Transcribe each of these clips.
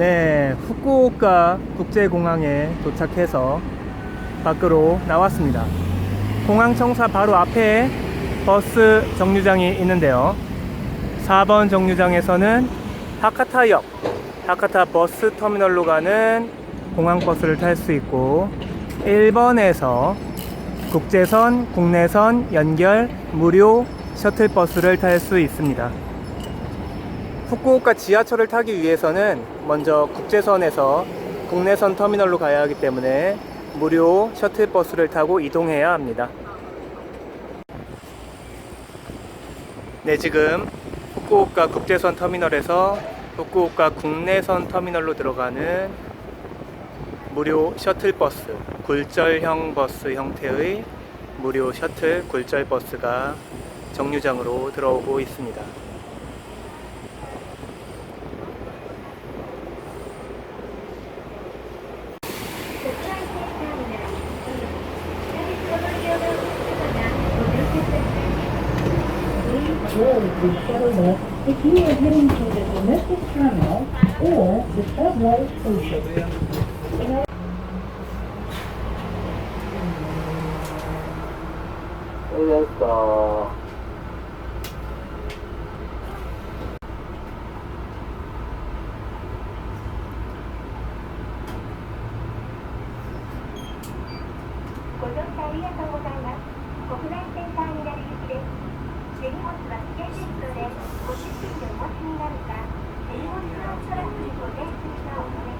네, 후쿠오카 국제공항에 도착해서 밖으로 나왔습니다. 공항 청사 바로 앞에 버스 정류장이 있는데요. 4번 정류장에서는 하카타역, 하카타 버스 터미널로 가는 공항 버스를 탈 수 있고 1번에서 국제선, 국내선 연결 무료 셔틀버스를 탈 수 있습니다. 후쿠오카 지하철을 타기 위해서는 먼저 국제선에서 국내선 터미널로 가야 하기 때문에 무료 셔틀버스를 타고 이동해야 합니다. 네, 지금 후쿠오카 국제선 터미널에서 후쿠오카 국내선 터미널로 들어가는 무료 셔틀버스, 굴절형 버스 형태의 무료 셔틀 굴절 버스가 정류장으로 들어오고 있습니다. road is shuttle bus if you are heading to the domestic terminal or the subway station. よいしょご乗車ありがとうございます。国内線ターミナル行きです。手荷物は危険ですので、ご主人でお持ちになるか、手荷物はトラックにご提出かお願いいたします。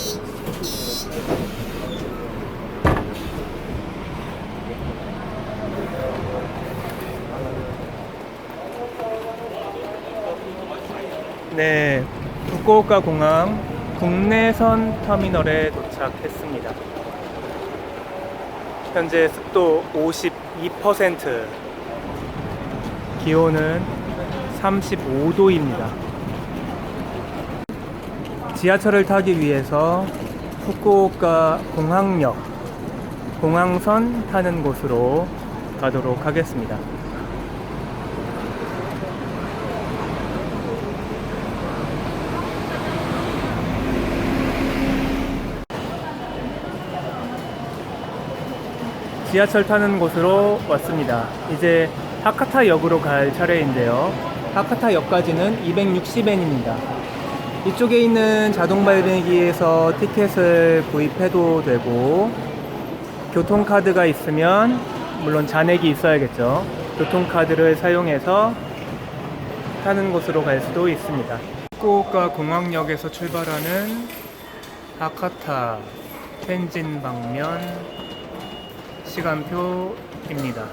네, 후쿠오카 공항 국내선 터미널에 도착했습니다. 현재 습도 52%, 기온은 35도입니다. 지하철을 타기 위해서 후쿠오카 공항역, 공항선 타는 곳으로 가도록 하겠습니다. 지하철 타는 곳으로 왔습니다. 이제 하카타 역으로 갈 차례인데요. 하카타 역까지는 260엔입니다. 이쪽에 있는 자동 발매기에서 티켓을 구입해도 되고 교통카드가 있으면 물론 잔액이 있어야겠죠. 교통카드를 사용해서 타는 곳으로 갈 수도 있습니다. 후쿠오카 공항역에서 출발하는 하카타 텐진 방면 시간표입니다.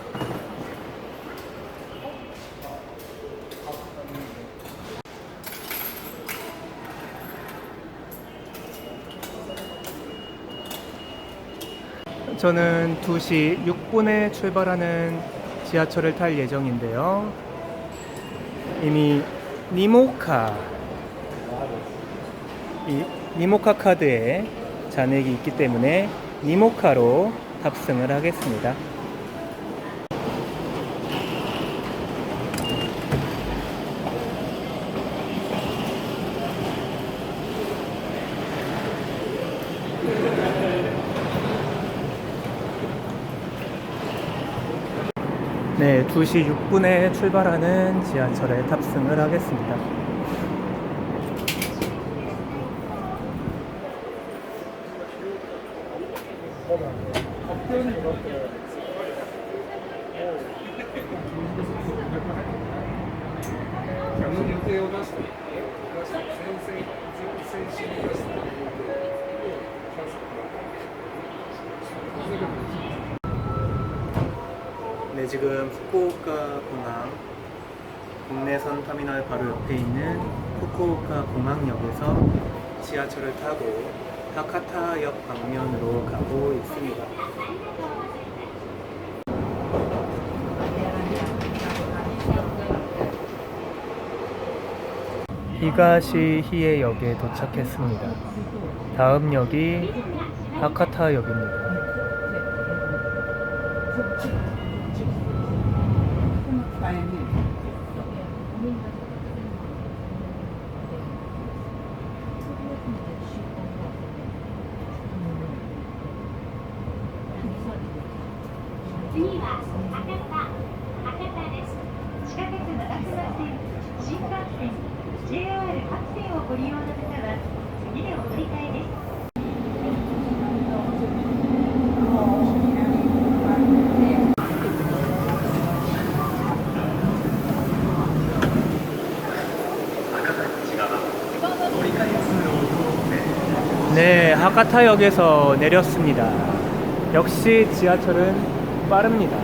저는 2시 6분에 출발하는 지하철을 탈 예정인데요. 이미 니모카 이 니모카 카드에 잔액이 있기 때문에 니모카로 탑승을 하겠습니다. 네, 2시 6분에 출발하는 지하철에 탑승을 하겠습니다. 네, 지금 후쿠오카 공항 국내선 터미널 바로 옆에 있는 후쿠오카 공항역에서 지하철을 타고 하카타역 방면으로 가고 있습니다. 히가시히에 역에 도착했습니다. 다음 역이 하카타역입니다. 네, 하카타역에서 내렸습니다. 역시 지하철은 빠릅니다.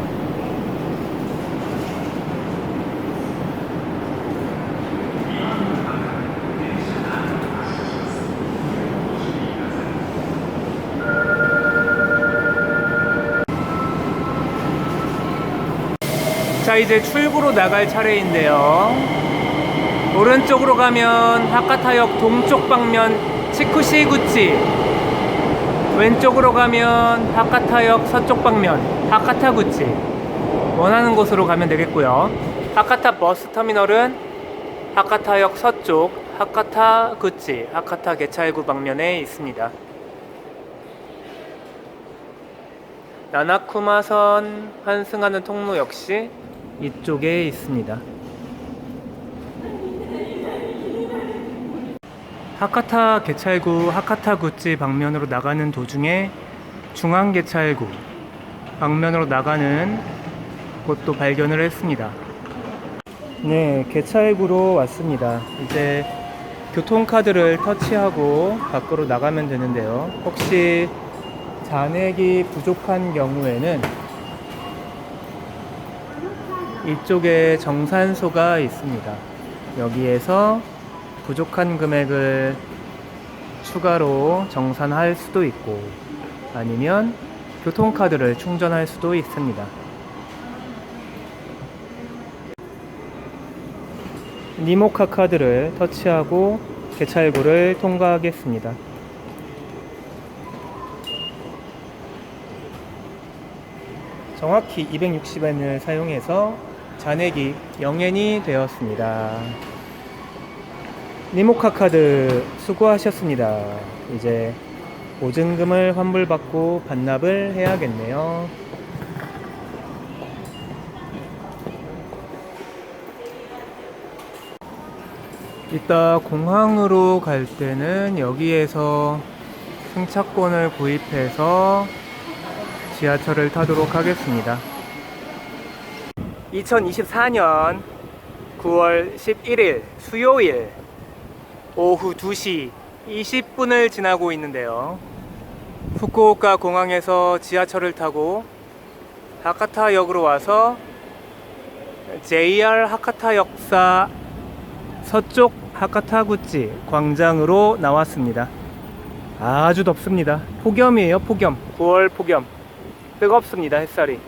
자, 이제 출구로 나갈 차례인데요. 오른쪽으로 가면 하카타역 동쪽 방면 치쿠시구치 왼쪽으로 가면 하카타역 서쪽 방면 하카타구치. 원하는 곳으로 가면 되겠고요. 하카타 버스 터미널은 하카타역 서쪽 하카타구치 하카타 개찰구 방면에 있습니다. 나나쿠마선 환승하는 통로 역시 이쪽에 있습니다 하카타 개찰구 하카타 구치 방면으로 나가는 도중에 중앙 개찰구 방면으로 나가는 곳도 발견을 했습니다. 네, 개찰구로 왔습니다. 이제 교통카드를 터치하고 밖으로 나가면 되는데요. 혹시 잔액이 부족한 경우에는 이쪽에 정산소가 있습니다. 여기에서 부족한 금액을 추가로 정산할 수도 있고 아니면 교통카드를 충전할 수도 있습니다. 니모카 카드를 터치하고 개찰구를 통과하겠습니다. 정확히 260엔을 사용해서 잔액이 0엔이 되었습니다. 니모카 카드 수고하셨습니다. 이제 보증금을 환불받고 반납을 해야겠네요. 이따 공항으로 갈 때는 여기에서 승차권을 구입해서 지하철을 타도록 하겠습니다. 2024년 9월 11일 수요일 오후 2시 20분을 지나고 있는데요. 후쿠오카 공항에서 지하철을 타고 하카타 역으로 와서 JR 하카타 역사 서쪽 하카타구치 광장으로 나왔습니다. 아주 덥습니다. 폭염이에요, 폭염. 9월 폭염. 뜨겁습니다, 햇살이.